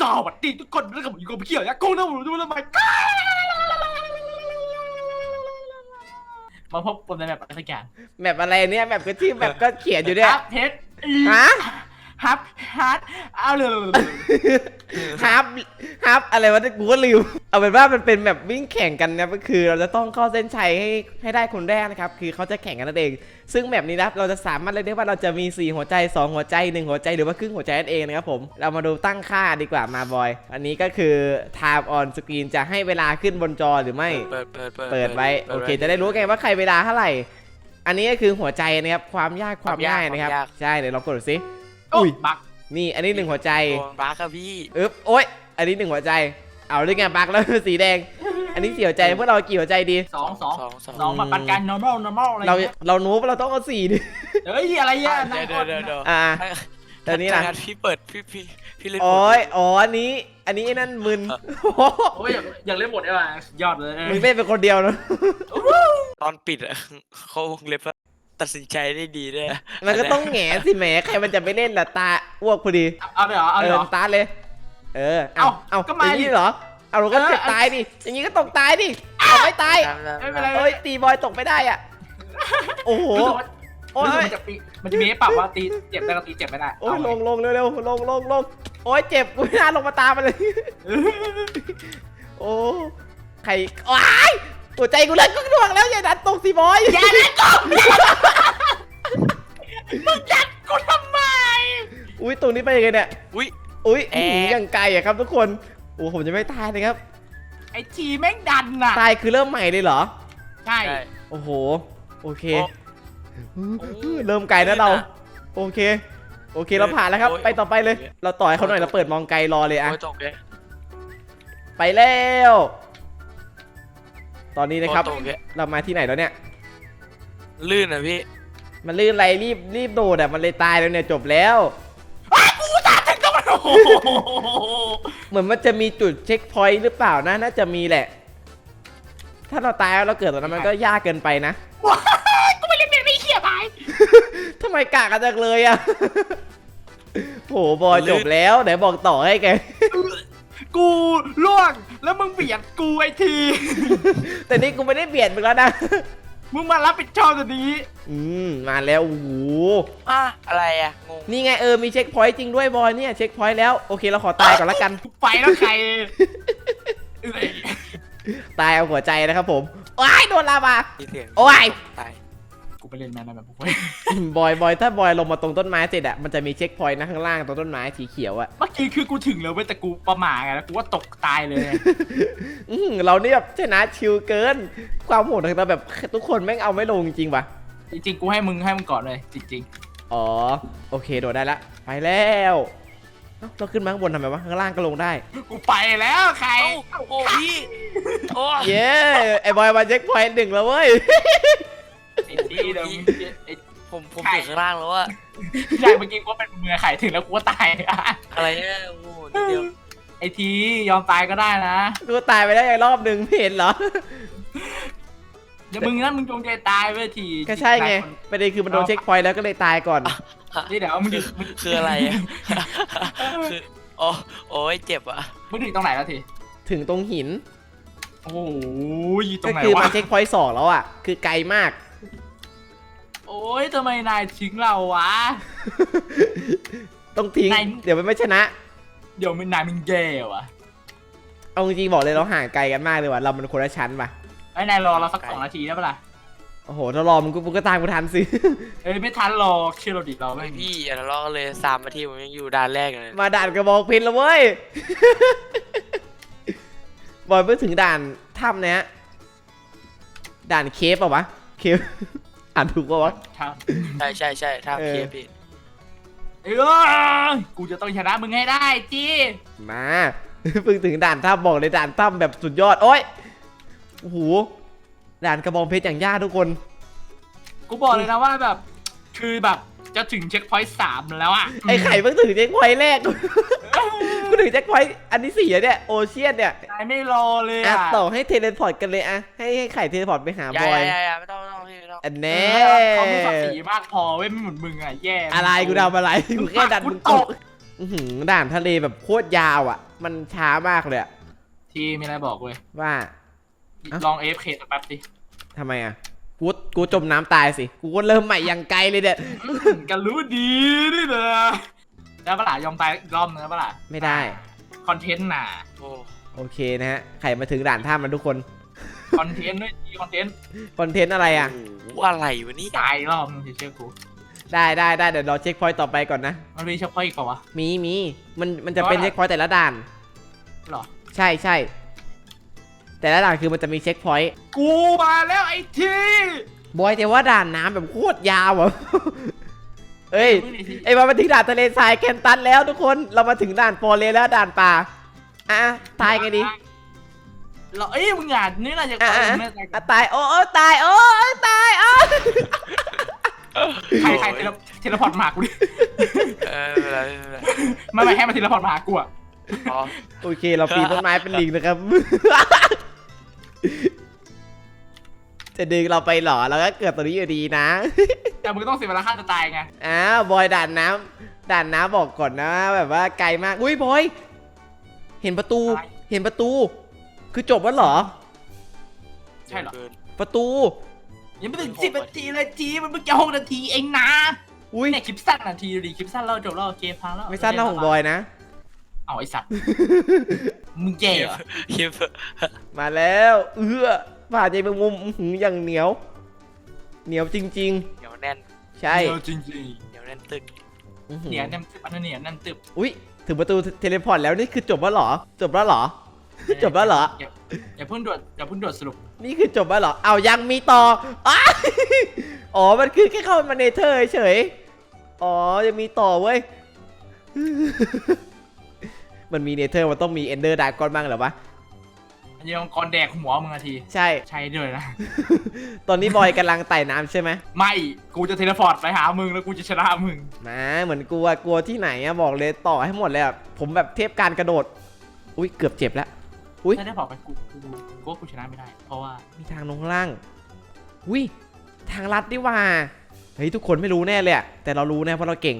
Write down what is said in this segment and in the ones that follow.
สวัสดีทุกคนแล้วกับผมอยู่กับพี่เขียวยะกูนะผมดูทำไมมาพบกันในแบบอะไรสักอย่าง แมปอะไรเนี่ยแมปก็ชื่อแมปก็เขียนอยู่เนี่ยฮับเพชรฮะ ฮับฮับเอาเลยฮับฮับอะไรวะกูก็ลืม เอาเป็นว่ามันเป็นแบบวิ่งแข่งกันนะก็คือ เราจะต้องเข้าเส้นชัยให้ให้ได้คนแรกนะครับ คือเขาจะแข่งกันนั่นเอง ซึ่งแบบนี้นะเราจะสามารถเรียกได้ว่าเราจะมี 4 หัวใจ 2 หัวใจ 1 หัวใจหรือว่าครึ่งหัวใจนั่นเองนะครับผม เรามาดูตั้งค่าดีกว่ามาบอย อันนี้ก็คือ time on screen จะให้เวลาขึ้นบนจอหรือไม่ เปิดเปิดเปิดเปิดไว้โอเค จะได้รู้ไงว่าใครเวลาเท่าไหร่ อันนี้ก็คือหัวใจนะครับความยากความง่ายนะครับ ใช่เดี๋ยวลองกดดูสิ อุ้อุ้ยยบักนี่อันนี้หนึ่งหัวใจโดนบ้าครับพี่อึ๊บโอ๊ยอันนี้หนึ่งหัวใจ เอาด้วยไงบักแล้วสีแดง อันนี้สี่หัวใจพวกเรากี่หัวใจดี สองสองสองสองสองแบบปันการ normal normal อะไรเราเงี้ยเรานูบเราต้องเอาสี่ดิเฮ้ยอะไรอะเดี๋ยวเดี๋ยวเดี๋ยวเดี๋ยวอ่าให้ตอนนี้นะถ้างั้พี่เปิดพี่พี่พี่เล่นโอ้ยอ๋ออันนี้ อันนี้ไอ้นั่นมึนโอ้ยอยากอยากเล่นบทได้ป่ะยอดเลยมึงเล่นเป็นคนเดียวนะตอนปิดอะเขาวงเล็บว่า ตัดสินใจได้ดีด้วยมันก็ต้องแหงสิแหมใครมันจะไม่เล่นล่ะตาอ้วกพอดี เอาเลยเหรอ เอาเอเลยอเหรอตาเลย เออเอาเอ้าเอาก็มาอย่างดินี้เหรอ เอาเราก็เออเจ็บตายดิ อย่างนี้ก็ตกตายดิเอาไม่ตายไม่เป็นไร เอ้ยตีบอยตกไม่ได้อะ โอ้โห รู้สึกว่าโอ้รู้สึกย มันจะปีมันจะมีให้ปรับว่าตีเจ็บได้กับตีเจ็บไม่ได้โอ้ยเาลงลงเร็วๆลงลงลงโอ้ยเจ็บกูไม่น่าลงมาตามมันเลย โอ้ใครว้าย หัวใจกูเลิกก็ดวงแล้วอย่าดันตกสิบอยอย่าเล่นกบมึงจัดกูทำไม อุ้ยตรงนี้ไปยังไงเนี่ย อุ้ยอุ้ยแอะหืมอย่างไกลอะครับทุกคน โอ้ผมจะไม่ตายนะครับ ไอทีแม่งดันน่ะ ตายคือเริ่มใหม่เลยเหรอ ใช่ใช่โอ้โห โอเคโอ้เริ่มไกลนะเรา โอเค โอเคเราผ่านแล้วครับโอ้ยไปต่อไปเลย เราต่อยเขาหน่อยเราเปิดมองไกลรอเลยอะโอ้ยตกเลยไปแล้ว ตอนนี้นะครับ โอ้ตกเลยเรามาที่ไหนแล้วเนี่ย ลื่นอะพี่ มันลื่นอะไรรีบรีบโดดอะมันเลยตายแล้วเนี่ยจบแล้วกูตามถึงก็มันโอ้โหเหมือนมันจะมีจุดเช็คพอยต์หรือเปล่านะน่าจะมีแหละ ถ้าเราตายแล้วเราเกิดตรงนั้นมันก็ยากเกินไปนะว้ายกูไม่เล่นเน็ตไม่เขี่ยไปทำไมกากกันจังเลยอะโหบอยจบแล้วไหนบอกต่อให้แก กูล่วงแล้วมึงเบียดกูไอที แต่นี่กูไม่ได้เบียดมึงแล้วนะ มึงมารับผิดชอบตัวนี้อืมมาแล้วโอ้โหอะอะไรอะงงนี่ไงเออมีเช็คพอยต์จริงด้วยบอยเนี่ยเช็คพอยต์แล้วโอเคเราขอตายก่อนละกัน ไปแล้วใครเอ้ยตายเอาหัวใจนะครับผมว้ายโดนลาวามีเสียงโอ้ยตาย กูไปเล่นแมนแบบพวกบอยบอยถ้าบอยลงมาตรงต้นไม้เสร็จอะมันจะมีเช็คพอยต์นะข้างล่างตรงต้นไม้สีเขียวอะเมื่อกี้คือกูถึงแล้วเว้ยแต่กูประมาทไงแล้วกูว่าตกตายเลยอืมเรานี่แบบชนะชิลเกิน ความโหดของเราแบบทุกคนแม่งเอาไม่ลงจริงๆว่ะจริงๆกูให้มึงให้มึงก่อนเลยจริงอ๋อโอเคโดดได้ละไปแล้วเอ้าเราขึ้นมาข้างบนทำไมวะข้างล่างก็ลงได้ๆกูไปแล้วใครเอ้าโอ้พี่โอ้เย้ไอ้บอยมาเช็คพอยต์หนึ่งแล้วเว้ย ไอ้ทีเดี๋ยวมึงไอ้ผมผมใครถึงข้างล่างแล้วว่าใช่เมื่อกี้กูว่าเป็นมือไข่ถึงแล้วกูก็ตายอะไรเนี่ยโอ้โหนิดเดียวไอ้ทียอมตายก็ได้นะกูตายไปได้วอีกรอบหนึ่งไม่เห็นเหรอเดี๋ยวมึงนั่นมึงจงใจตายเว้ยทีก็ใช่ไงประเด็นคือมันโดนเช็คพอยต์แล้วก็เลยตายก่อน นี่เดี๋ยวมึงคืถึองมึงคืออะไรอะคือโอ้โอ้ยเจ็บอะมึงถึงตรงไหนแล้วทีถึงตรงหิน โอ้โหตรก็งไหนคือวะมันเช็คพอยต์สองแล้วอะ คือไกลมาก โอ้ยทำไมนายทิ้งเราวะ ต้องทิ้ง ไหน เดี๋ยวมันไม่ชนะ เดี๋ยวมึงนายมึงแย่วะเอาจริงๆบอกเลยเราห่างไกลกันมากเลยว่ะ เรามันคนละชั้นป่ะ ไอ้นายรอเราสักสองนาทีได้ปะล่ะโอ้โหถ้ารอมึงก็มึงก็ตามกูทันสิ เอ้ยไม่ทันหรอกเชื่อเราดิเราไม่ไม่พี่อย่าทะเลาะกันเลยสามนาทีผมยังอยู่ด่านแรกอยู่เลยมาด่านกระบอกเพนแล้วเว้ย บอยเพิ่งถึงด่านถ้ำเนี้ยด่านเคฟป่ะวะ เคฟ อ่านถูกป่ะวะทันใช่ใช่ใช่ท่าเออเคพี่เอ้ยกูจะต้องชนะมึงให้ได้จีมา เพิ่งถึงด่านถ้ำบอกเลยด่านถ้ำแบบสุดยอด โอ้ยโอ้โหด่านกระบองเพชรอย่างยากทุกคน กูบอกเลยนะว่าแบบ คือแบบจะถึงเช็คพอยต์สามแล้วอะไอ้ไข่เพิ่งถึงเช็คพอยต์แรกกูถึงเช็คพอยต์อันที่สี่อะเนี่ยโอเชียนเนี่ยนายไม่รอเลยอะอะต่อให้เทเลพอร์ตกันเลยอะให้ให้ไข่เทเลพอร์ตไปหาอย่าบอยอย่าอย่าไม่ต้องไม่ต้องพี่ไม่ต้ องอันเอแน่อเขาไม่ศักดิ์ศรีมากพอเว้ยไม่เหมือนมึงอะแย่อะไรกูทำอะไรกูแค่ดันกูมึงตตกกอื้อหือด่านทะเลแบบโคตรยาวอะ มันช้ามากเลยอะทีมีอะไรบอกเว้ยว่าเอ้าลอง AFK สักแป๊บดิทำไมอะกูกูจมน้ำตายสิ กูก็เริ่มใหม่อย่างไกลเลยเนี่ยกันรู้ดีนี่นะแล้วปะล่ะยอมตายอีกรอบนึงแล้วปะล่ะไม่ได้ คอนเทนต์น่ะโอ้โอเคนะฮะ ใครมาถึงด่านท่ามันทุกคน คอนเทนต์ด้วยทีคอนเทนต์คอนเทนต์อะไรอะโหอะไรวะเนี่ยตายอีกรอบนึงเชื่อกูได้ได้ได้เดี๋ยวรอเช็คพอยต์ต่อไปก่อนนะ มันมีเฉพาะอีกเปล่าวะ มีมีมันมันจะเป็นเพราะอะไรเช็คพอยต์แต่ละด่านหรอ ใช่ใช่ แต่ละด่านคือมันจะมีเช็คพอยต์ กูมาแล้วไอ้ทีบอยแต่ว่าด่านน้ำแบบโคตรยาวอะเอ้ยไอ้มามาถึงด่านทะเลทรายแคนตันแล้วทุกคน เรามาถึงด่านโฟเลแล้วด่านป่า อะตายไงดี เราเอ้ยมึงอ่านนี่แหละจะอะตายอะไม่ตายอะตายโอ้โอ้ตายโอ้ตายอ๋อใครใครเทเลเทเลพอร์ตมาหากูดิเออไม่เป็นไรไม่เป็นไรไม่ไม่ให้มาเทเลพอร์ตมาหากูอะอ๋อโอเค เราปีนต้นไม้เป็นลิงนะครับ จะดึงเราไปเหรอเราก็เกิดตัวนี้อยู่ดีนะ แต่มึงต้องเสียเวลาฆ่าตัวตายไงอ้าวบอยด่านน้ำด่านน้ำบอกก่อนนะ แบบว่าไกลมาก อุ้ยบอย เห็นประตู เห็นประตู คือจบแล้วเหรอ ใช่เหรอกินประตู ยังไม่ถึงสิบนาทีเลยทีมันเพิ่งจะหกนาทีเองนะอุ้ยเนี่ยคลิปสั้นนาทีดูดิคลิปสั้นเราจบแล้วเกมพังแล้วไม่สั้นเท่าของบอยนะ เอาไอสัตว์ มึงเจ๋เหรอเฮียมาแล้ว เอื้อผ่าใจแมงมุมอื้อหืออย่างเหนียว เหนียวจริงเหนียวแน่นๆ ใช่เดี๋ยวจริงเหนียวแน่นตึกอื้อๆหืเนี่ยอนั่นตึบอันนั้นเนี่ยนั่นตึบอุ้ยถึงประตูเทเลพอร์ตแล้วนี่คือจบแล้วเหรอ จบแล้วเหรอ จบแล้วเหรอ ย่าอย่าเพิ่งด่วนอย่าเพิ่งด่วนสรุป นี่คือจบแล้วเหรอ เอายังมีต่ออ้ายอ๋อ มันคือแค่เข้ามาในเธอเฉยๆอ๋อ ยังมีต่อเว้ย มันมีเนเธอร์มันต้องมีเอนเดอร์ดากอนบ้างเหรอวะ อันนี้มังกรแดกหัวมึงนาที ใช่ ใช่ด้วยนะ ตอนนี้บอยกำลังไต่น้ำใช่ไหมไม่ กูจะเทเลพอร์ตไปหามึงแล้วกูจะชนะมึงมาเหมือนกลัว กลัวที่ไหนอะบอกเลยต่อให้หมดเลยอะผมแบบเทพการกระโดด อุ้ยเกือบเจ็บแล้ว อุ๊ย ถ้าได้พอร์ตไปกูกูกูว่ากูชนะไม่ได้ เพราะว่ามีทางลงข้างล่างอุ้ยทางลัดดิว่าเฮ้ยทุกคนไม่รู้แน่เลยอะแต่เรารู้แน่เพราะเราเก่ง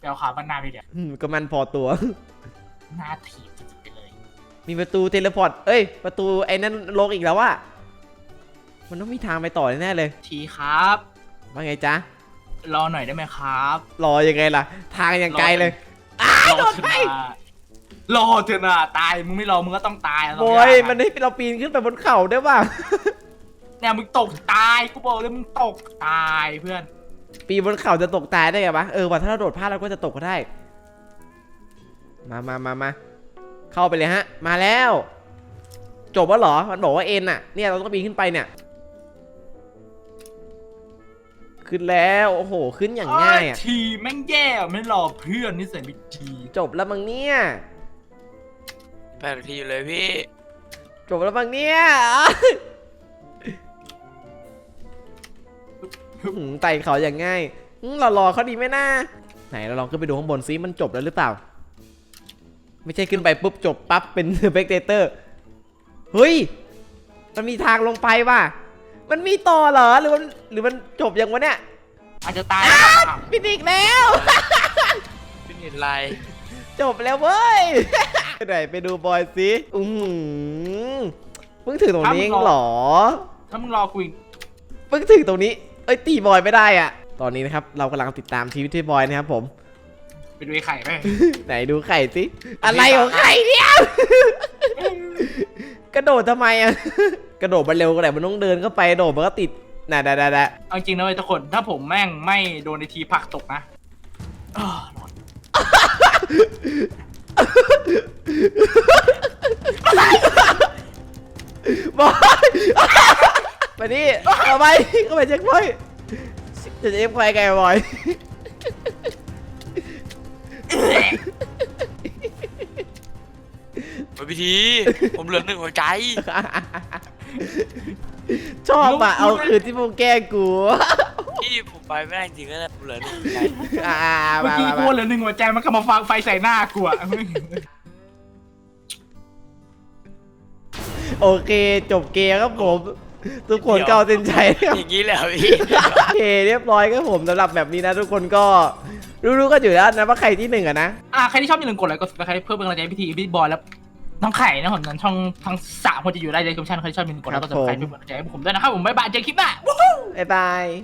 เดี๋ยวขาบ้านหน้าไปเดี๋ยวอืมก็มันพอตัว หน้าถีบจะไปเลยมีประตูเทเลพอร์ตเอ้ย ประตูไอ้นั่นลงอีกแล้วว่ามันต้องมีทางไปต่อแน่ๆเลยทีครับ ว่าไงจ๊ะรอหน่อยได้ไหมครับ รอยังไงล่ะ ทางยังไกลเลยอ้ารโดอนเถไปอะนะ รอเถอะนะตายมึงไม่รอมึงก็ต้องตายะบสงออยงะมันให้เราปีนขึ้นไปบนเขาได้ป่ะ เนี่ยมึงตกตายกูบอกเลยมึงตกตายเพื่อน ปีนบนเขาจะตกตายได้ไงวะเออว่าถ้าเราโดดพลาดเราก็จะตกก็ได้ มามามามาเข้าไปเลยฮะ มาแล้ว จบแล้วเหรอ มันบอกว่าเอ็นอะเนี่ยเราต้องปีนขึ้นไปเนี่ย ขึ้นแล้วโอ้โหขึ้นอย่างง่ายอะเทีแม่งแย่ไม่รอเพื่อนนี่ใส่ไม่ดีจบแล้วมั้งเนี่ย แปดนาทีอยู่เลยพี่จบแล้วมั้งเนี่ยอื้อหือไต่เขาอย่างง่ายอื้อเรารอเขาดีไหมนะไหนเราลองขึ้นไปดูข้างบนซิมันจบแล้วหรือเปล่า ไม่ใช่ขึ้นไปปุ๊บจบปั๊บเป็นสเปกเตเตอร์เฮ้ย มันมีทางลงไปว่ะ มันมีต่อเหรอหรือมันหรือมันจบยังวะเนี่ยอาจจะตายแล้วก็ตามปิดอีกแล้วพี่เห็นลายจบแล้วเว้ย ไหนไปดูบอยซิอือหือเพิ่งถึงตรงนี้เองเหรอถ้ามึงรอกูอีกเพิ่งถึงตรงนี้ เอ้ยตีบอยไม่ได้อะตอนนี้นะครับเรากำลังติดตามชีวิตที่บอยนะครับผม ไปดูไอ้ไข่ไหมไหนดูไข่สิ อะไรของไข่เนี่ยกระโดดทำไมอะกระโดดมันเร็วก็ได้มันต้องเดินเข้าไปโดดมันก็ติดน่ะน่ะน่ะน่ะเอาจริงนะเว้ยทุกคน ถ้าผมแม่งไม่โดนในทีผลักตกนะอ้าวรอด บอยมาดิเอาไปเข้าไปเช็คพอยต์จะเช็คพอยต์ไงบอยโอ้ยพี่ทีผมเหลือหนึ่งหัวใจ ชอบอะเอาคืนที่มึงแกล้งกูพี่ผมไปไม่ได้จริงๆแล้วผมเหลือหนึ่งหัวใจ อ่าเมื่อมากี้มากูมา เหลือหนึ่งหัวใจมันก็มาฟังไฟใส่หน้ากูอะ โอเค จบเกมครับผม ทุกคนก็เอาเส้นชัยอย่างนี้แหละพี่ โอเคเรียบร้อยครับผมสำหรับแบบนี้นะทุกคนก็รู้ๆกันอยู่แล้วนะว่าใครที่หนึ่งอะนะ อะใครที่ชอบอย่าลืมกดไลค์กดซับสไครต์เพื่อเป็นกำลังใจให้พี่ทีพี่บอยแล้วน้องไข่นะผมนั้นช่องทั้งสามคนจะอยู่ได้ในคอมชั่นใครที่ชอบอย่าลืมกดไลค์กดซับสไครต์เพื่อเป็นกำลังใจให้ผมด้วยนะครับผมบ๊ายบายเจอกันคลิปหน้า บ๊ายบาย